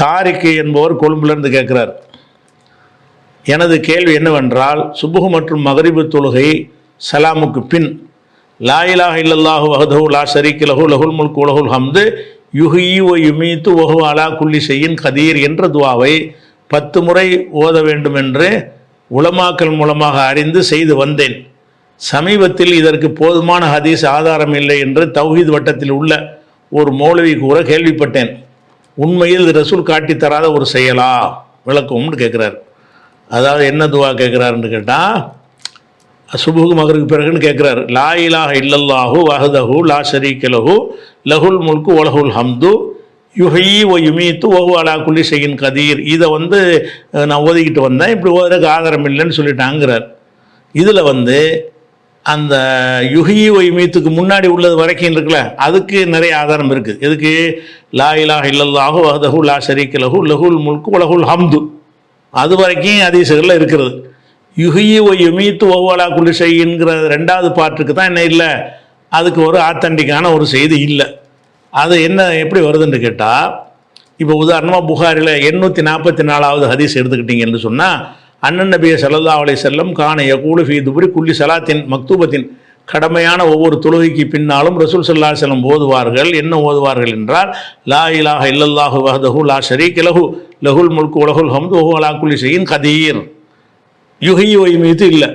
தாரிக்கு என்பவர் கொழும்புலேருந்து கேட்குறார் எனது கேள்வி என்னவென்றால் சுபுகு மற்றும் மகரிபு தொழுகை சலாமுக்கு பின் லாயிலாக இல்லல்லாஹு வஹதஹு லா ஷரீக்க லஹு லஹுல் முல்க் உலகுல் ஹம்து யுஹி வ யுமீத்து வஹு அலா குல்லி செய்யின் கதீர் என்ற துவாவை பத்து முறை ஓத வேண்டும் என்று உலமாக்கல் மூலமாக அறிந்து செய்து வந்தேன். சமீபத்தில் இதற்கு போதுமான ஹதீஸ் ஆதாரம் இல்லை என்று தௌஹீத் வட்டத்தில் உள்ள ஒரு மௌலவி கூற கேள்விப்பட்டேன். உண்மையில் இது ரசூல் காட்டி தராத ஒரு செயலா? விளக்கம்னு கேட்குறாரு அதாவது என்ன துவா கேட்குறாருன்னு கேட்டால் சுபுகு மகருக்கு பிறகுன்னு கேட்குறாரு லா இலாஹ இல்லல்லாஹு வஹதஹு லா ஷரீக்க லஹு லஹுல் முல்கு ஒலஹுல் ஹம்து யுஹி ஒ யுமீத்து ஒஹு அலா குல்லி செய்யின் கதீர். இதை வந்து நான் ஓதிக்கிட்டு வந்தேன். இப்படி ஓதுறதுக்கு ஆதாரம் இல்லைன்னு சொல்லிட்டாங்கிறார். இதில் வந்து அந்த யுஹி ஒ முன்னாடி உள்ளது வரைக்கும் இருக்குல்ல அதுக்கு நிறைய ஆதாரம் இருக்குது எதுக்கு? லா இலாஹ இல்லல்லாஹு அஹதஹு லா ஷரீக்க லஹு லஹுல் முல்கு வலஹுல் ஹம்து. அது வரைக்கும் அதிசயங்களில் இருக்கிறது. யுஹியி ஒ யுமீத்து ஒவ்வொலா குலிசைங்கிற ரெண்டாவது பாட்டுக்கு தான் என்ன இல்லை அதுக்கு ஒரு ஆத்தண்டிக்கான ஒரு செய்தி இல்லை. அது என்ன எப்படி வருதுன்னு கேட்டால் இப்போ உதாரணமாக புகாரில் எண்ணூற்றி நாற்பத்தி நாலாவது ஹதீஸ் எடுத்துக்கிட்டீங்கன்னு சொன்னால் அண்ணன் நபிய சல்லா அலை செல்லம் காண யகூலு ஃபி துபுரி குல்லி சலாத்தின் மக்தூபத்தின் கடமையான ஒவ்வொரு தொழுகைக்கு பின்னாலும் ரசூல் சல்லா செல்லம் ஓதுவார்கள். என்ன ஓதுவார்கள் என்றால் லா இலாஹ இல்லல்லாஹு வஹதஹு லா ஷரீக் லஹு லஹுல் முல்கு உலகுல் ஹம்து வஹு அலா குல்லி ஷையின் கதீர். யுகி ஒய் மீது இல்லை.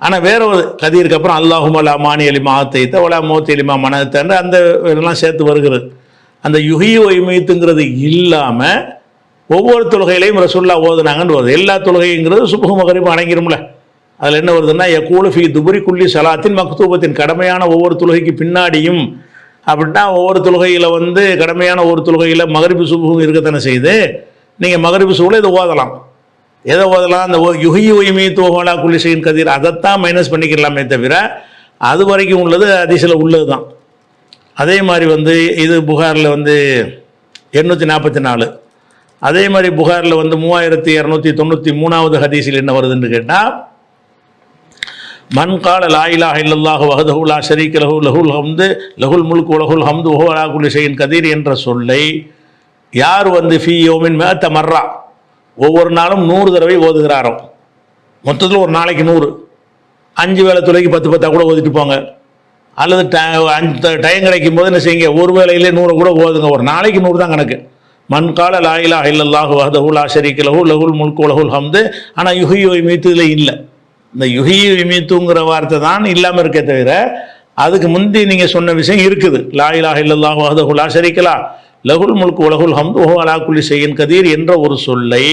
ஆனால் வேற ஒரு கதீருக்கு அப்புறம் அல்லாஹும் அலா மானி அலிமா ஆத்தைத்த ஒலா மோத்தி அலிமா மனத்தன்று அந்த இதெல்லாம் சேர்த்து வருகிறது. அந்த யுகி ஒய்மைத்துங்கிறது இல்லாமல் ஒவ்வொரு தொழுகையிலையும் ரசுல்லா ஓதுனாங்கன்னு வருது. எல்லா தொழுகைங்கிறது சுபகு மகரிப்பு அடங்கிரும்ல. அதில் என்ன வருதுன்னா எக்கூலு ஃபி துபுரி குள்ளி சலாத்தின் மக்தூபத்தின். கடமையான ஒவ்வொரு தொழுகைக்கு பின்னாடியும் அப்படின்னா ஒவ்வொரு தொழுகையில் வந்து கடமையான ஒவ்வொரு தொழுகையில் மகரிப்பு சுபகம் இருக்கத்தானே செய்து நீங்கள் மகரிப்பு சுபுல இதை ஓதலாம். எதை ஓதலாம்? அந்த ஒ- யுகி ஒய்மி தோகோலா குலிசையின் கதிர். அதைத்தான் மைனஸ் பண்ணிக்கலாமே தவிர அது வரைக்கும் உள்ளது அதிசயில் உள்ளது தான் அதே மாதிரி வந்து இது புகாரில் வந்து எண்ணூற்றி நாற்பத்தி நாலு. அதே மாதிரி புகாரில் வந்து மூவாயிரத்தி இரநூத்தி தொண்ணூற்றி மூணாவது ஹதீஸில் என்ன வருதுன்னு கேட்டால் மன் கால லா இலாஹ இல்லல்லாஹு ஷரீக் லஹு லஹுல் ஹம்து லஹுல் முல்கு வலஹுல் ஹம்து ஓஹலா குலிசையின் கதிர் கதீர் என்ற சொல்லை யார் வந்து ஃபி யோமின் மேத்த மர்றா ஒவ்வொரு நாளும் நூறு தடவை ஓதுகிறாரோ? மொத்தத்தில் ஒரு நாளைக்கு நூறு. அஞ்சு வேளை துளைக்கு பத்து பத்தா கூட ஓதிட்டு போங்க. அல்லது ட அஞ்சு டைம் கிடைக்கும் போது என்ன செய்யுங்க? ஒரு வேலையிலே நூறு கூட ஓதுங்க. ஒரு நாளைக்கு நூறு தான் கணக்கு. மண் கால லா இலாஹ இல்லல்லாஹு வஹதஹு லா ஷரீக்க லஹு லஹுல் முல்கு ஹம்து. ஆனால் யுஹி இதில் இல்லை. இந்த யுகியோ மீத்துங்கிற வார்த்தை தான் இல்லாமல் இருக்கே தவிர அதுக்கு முந்தி நீங்கள் சொன்ன விஷயம் இருக்குது. லா இலாஹ இல்லல்லாஹு வஹதஹு லா லகுல் லா முல்கு வலஹுல் ஹம்து வஹு அலா குலி செய்யின் கதீர் என்ற ஒரு சொல்லை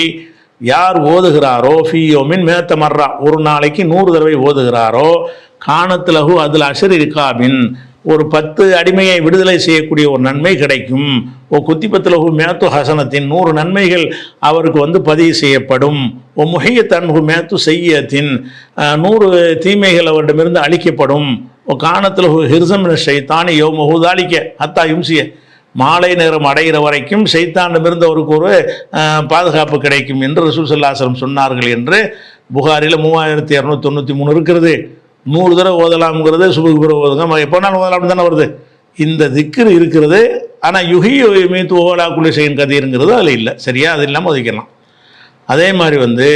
யார் ஓதுகிறாரோ ஃபியோமின் மேத்த மர்ரா ஒரு நாளைக்கு நூறு தடவை ஓதுகிறாரோ காணத்து லகு அதில் அஷர் இருக்காபின் ஒரு பத்து அடிமையை விடுதலை செய்யக்கூடிய ஒரு நன்மை கிடைக்கும். ஓ குத்திபத்துலகு மேத்து ஹசனத்தின் நூறு நன்மைகள் அவருக்கு வந்து பதிவு செய்யப்படும். ஓ முகைய தன்ஹு மேத்து செய்யத்தின் நூறு தீமைகள் அவரிடமிருந்து அழிக்கப்படும். ஓ காணத்தில் ஹிர்சம் ஷைத்தானி யோ முகுதாளிக்க அத்தா யும்சிய. மாலை நேரம் அடைகிற வரைக்கும் சைத்தானிடமிருந்து அவருக்கு ஒரு பாதுகாப்பு கிடைக்கும் என்று ரசூல் சொன்னார்கள் என்று புகாரில் மூவாயிரத்தி இரநூத்தி தொண்ணூற்றி மூணு இருக்கிறது. நூறு தடவை ஓதலாம்ங்கிறது சுபுக்கு பிறகு ஓதுங்க எப்போனாலும் ஓதலாம் தானே வருது? இந்த திக்ரு இருக்கிறது ஆனால் யுகி மீத்து ஓலா குலிசையின் கதிருங்கிறது அதில் இல்லை. சரியா? அது இல்லாமல் ஒதுக்கலாம் அதே மாதிரி வந்து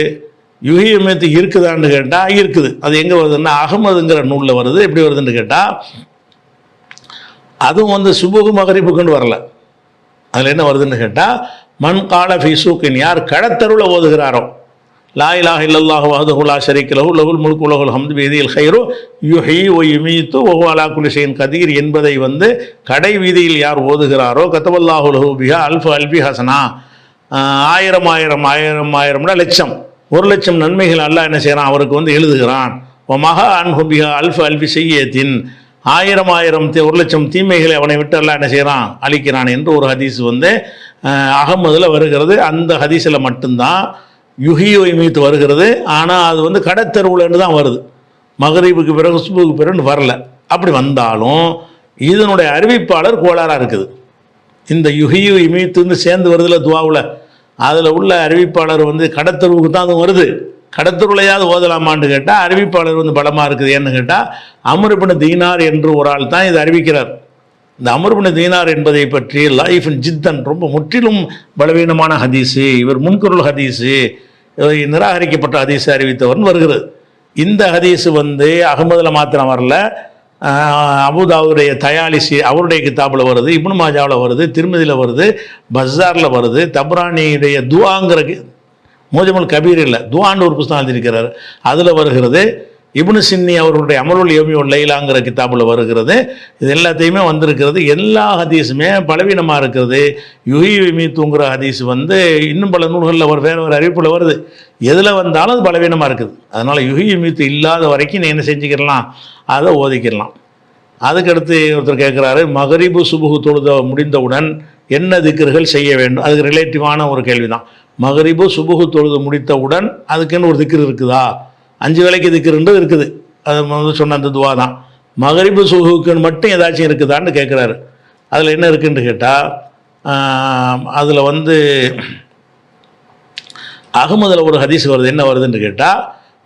யுகி மீத்து இருக்குதான்னு கேட்டால் இருக்குது. அது எங்கே வருதுன்னா அகமதுங்கிற நூலில் வருது. எப்படி வருதுன்னு கேட்டால் அதுவும் வந்து சுபுகு மகரிப்புக்குன்னு வரல. அதில் என்ன வருதுன்னு கேட்டால் மண் கால ஃபீசூக்கின் யார் கடத்தருவில் ஓதுகிறாரோ லா இலாஹ இல்லல்லாஹு வஹதஹு லா ஷரீக்க லஹு லஹுல் முல்கு வலஹுல் ஹம்து வீதியில் ഖൈറു யுஹி வ யுமீத்து வஹு அலா கதீர் என்பதை வந்து கடை வீதியில் யார் ஓதுகிறாரோ கத்தவல்லாஹு லஹு பிஹா அல்ஃபு அல்பி ஹசனா ஆயிரம் ஆயிரம் ஆயிரம் ஆயிரம்னா லட்சம். ஒரு லட்சம் நன்மைகள் அல்லாஹ் என்ன செய்கிறான் அவருக்கு வந்து எழுதுகிறான். ஒ மகா அன்ஹு பிஹா அல்ஃபு அல்பி செய்யத்தின் ஆயிரம் ஆயிரம் ஒரு லட்சம் தீமைகளை அவனை விட்டு எல்லாம் என்ன செய்கிறான் அழிக்கிறான் என்று ஒரு ஹதீஸ் வந்து அகமதில் வருகிறது. அந்த ஹதீஸில் மட்டும்தான் யுஹியோய் மீத்து வருகிறது. ஆனால் அது வந்து கடத்தெருவுலன்னு தான் வருது. மகரீபுக்கு பிறகு சுபுக்கு பிறகு வரல. அப்படி வந்தாலும் இதனுடைய அறிவிப்பாளர் கோளாறாக இருக்குது. இந்த யுஹியு இமீத்துன்னு சேர்ந்து வருதுல துவாவில். அதில் உள்ள அறிவிப்பாளர் வந்து கடத்தெருவுக்கு தான் அது வருது. கடத்தருளையாவது ஓதலாமான்னு கேட்டால் அறிவிப்பாளர் வந்து பலமாக இருக்குது ஏன்னு கேட்டால் அமருபின் தீனார் என்று ஒரு ஆள் தான் இதை அறிவிக்கிறார். இந்த அமர்பின் தீனார் என்பதை பற்றி லைஃப் ஜித்தன் ரொம்ப முற்றிலும் பலவீனமான ஹதீஸு இவர் முன்குரல் ஹதீஸு நிராகரிக்கப்பட்ட ஹதீஸை அறிவித்தவர்னு வருகிறது. இந்த ஹதீஸு வந்து அகமதில் மாத்திரம் வரல. அபுதாவுடைய தயாலிசி அவருடைய கிதாபில் வருது இப்னு மாஜாவில் வருது திருமதியில் வருது பஸ்ஸாரில் வருது தப்ரானியுடைய துவாங்கிற கி- மோஜமுல் கபீர் இல்லை துவான்னு ஒரு புஸ்தகம் எழுதியிருக்கிறார். அதில் வருகிறது இப்னு சின்னி அவர்களுடைய அமருள் யோமியுல் லைலாங்கிற கிதாபில் வருகிறது. இது எல்லாத்தையுமே வந்திருக்கிறது. எல்லா ஹதீஸுமே பலவீனமாக இருக்கிறது யுஹி மீத்துங்கிற ஹதீஸ் வந்து இன்னும் பல நூல்களில் ஒரு வேறு ஒரு அறிவிப்பில் வருது. எதில் வந்தாலும் அது பலவீனமாக இருக்குது. அதனால் யுஹி மீத்து இல்லாத வரைக்கும் நீ என்ன செஞ்சுக்கிடலாம்? அதை ஓதிக்கிடலாம். அதுக்கடுத்து ஒருத்தர் கேட்குறாரு மகரிபு சுபுகு தொழுத முடிந்தவுடன் என்ன திக்கர்கள் செய்ய வேண்டும்? அதுக்கு ரிலேட்டிவான ஒரு கேள்வி தான் மகரிபு சுபுகு தொழுது முடித்தவுடன் அதுக்குன்னு ஒரு திக்ரு இருக்குதா? அஞ்சு வேலைக்கு திக்ருன்றது இருக்குது. அது வந்து சொன்ன அந்த துவா தான். மகரிபு சுகுக்குன்னு மட்டும் ஏதாச்சும் இருக்குதான்னு கேட்குறாரு அதில் என்ன இருக்குன்னு கேட்டால் அதில் வந்து அகமதில் ஒரு ஹதீஸ் வருது. என்ன வருதுன்னு கேட்டால்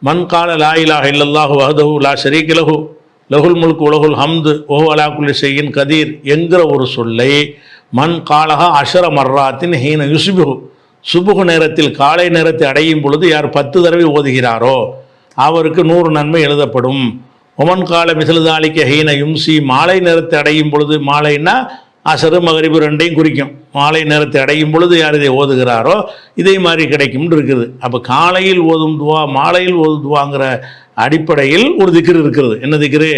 மண் கால லா இலாஹ இல்லல்லாஹு வஹதஹு லா ஷரீக் லஹு லகுல் முல்க் உலகுல் ஹம்து ஓஹு அலா செய்யின் கதீர் என்கிற ஒரு சொல்லை மண் காலகா அஷர மர்ராத்தின் ஹீன யுசுபுகு சுபுகு நேரத்தில் காலை நேரத்தை அடையும் பொழுது யார் பத்து தடவை ஓதுகிறாரோ அவருக்கு நூறு நன்மை எழுதப்படும். ஒமன் கால மிசலுதாலிக்க ஹீன யும்சி மாலை நேரத்தை அடையும் பொழுது மாலைன்னா அசரு மகரிபு ரெண்டையும் குறிக்கும். மாலை நேரத்தை அடையும் பொழுது யார் இதை ஓதுகிறாரோ இதே மாதிரி கிடைக்கும்னு இருக்குது. அப்போ காலையில் ஓதும் துவா மாலையில் ஓதும் துவாங்கிற அடிப்படையில் ஒரு திக்ரு இருக்கிறது. என்ன திக்ரு?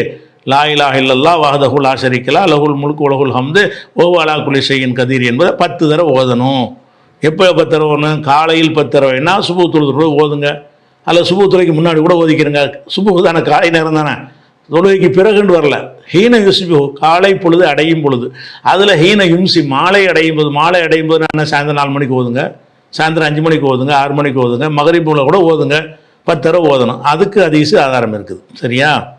லா இலாஹ இல்லல்லா வஹதஹு ஆசரிக்கலா லகுல் முழுக்க உலகுல் ஹம்து ஓ அலா குலி ஷையின் என்பதை பத்து தடவை ஓதணும். எப்போ பத்து தடவை ஓதணும்? காலையில் பத்து தடவைன்னா சுபு ஓதுங்க. அல்ல சுபத்துறைக்கு முன்னாடி கூட ஒதுக்கிறங்க சுபு தானே காலை நேரம் தானே. தொழுகைக்கு பிறகுன்னு வரல. ஹீன யுசிபு காலை பொழுது அடையும் பொழுது. அதில் ஹீன யும்சி மாலை அடையும் போது மாலை அடையும் போது என்ன? சாயந்தரம் நாலு மணிக்கு ஓதுங்க. சாயந்தரம் அஞ்சு மணிக்கு ஓதுங்க ஆறு மணிக்கு ஓதுங்க. மகரிபூவில் கூட ஓதுங்க. பத்து தடவை ஓதணும். அதுக்கு அதிசு ஆதாரம் இருக்குது. சரியா?